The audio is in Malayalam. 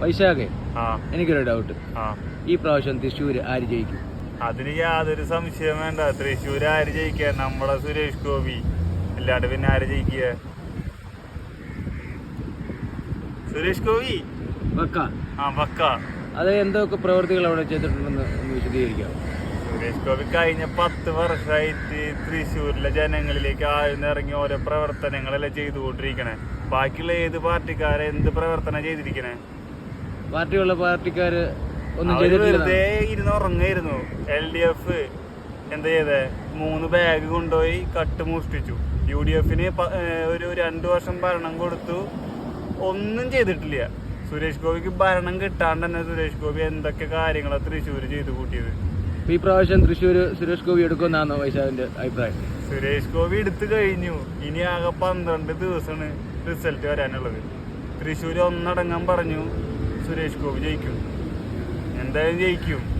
വൈശാഖേ എനിക്കൊരു ഡൗട്ട് ഈ പ്രാവശ്യം തൃശ്ശൂർ ആര് ജയിക്കും? അതിന് യാതൊരു സംശയം വേണ്ട. തൃശ്ശൂർ ആര് ജയിക്കുക? നമ്മളെ സുരേഷ് ഗോപി. അല്ലാണ്ട് പിന്നെ ആര് ജയിക്കുക? സുരേഷ് ഗോപി? വക്ക. ആ വക്ക. അത് എന്തൊക്കെ പ്രവൃത്തികൾ അവിടെ ചെയ്തിട്ടുണ്ടെന്ന് ഒന്ന് വിശദീകരിക്കാം. സുരേഷ് ഗോപി കഴിഞ്ഞ പത്ത് വർഷമായിട്ട് തൃശ്ശൂരിലെ ജനങ്ങളിലേക്ക് ആഴ്ന്നിറങ്ങി ഓരോ പ്രവർത്തനങ്ങളെല്ലാം ചെയ്തുകൊണ്ടിരിക്കണേ. ബാക്കിയുള്ള ഏത് പാർട്ടിക്കാരെ എന്ത് പ്രവർത്തനം ചെയ്തിരിക്കണേ? പാർട്ടിയുള്ള പാർട്ടിക്കാര് ഒന്നും വെറുതെ ഇരുന്ന് ഉറങ്ങായിരുന്നു. എൽ ഡി എഫ് എന്താ ചെയ്തേ? മൂന്ന് ബാഗ് കൊണ്ടുപോയി കട്ട് മോഷ്ടിച്ചു. യു ഡി എഫിന് ഒരു രണ്ടു വർഷം ഭരണം കൊടുത്തു. ഒന്നും ചെയ്തിട്ടില്ല. സുരേഷ് ഗോപിക്ക് ഭരണം കിട്ടാണ്ട് തന്നെ സുരേഷ് ഗോപി എന്തൊക്കെ കാര്യങ്ങളാണ് തൃശ്ശൂർ ചെയ്തു കൂട്ടിയത്? ഈ പ്രാവശ്യം തൃശ്ശൂർ സുരേഷ് ഗോപി എടുക്കുമെന്നാണോ വൈശാഖിന്റെ അഭിപ്രായം? സുരേഷ് ഗോപി എടുത്തു കഴിഞ്ഞു. ഇനി ആകെ പന്ത്രണ്ട് ദിവസമാണ് റിസൾട്ട് വരാനുള്ളത്. തൃശ്ശൂർ ഒന്നടങ്കം പറഞ്ഞു. സുരേഷ് ഗോപി ജയിക്കും. എന്തായാലും ജയിക്കും.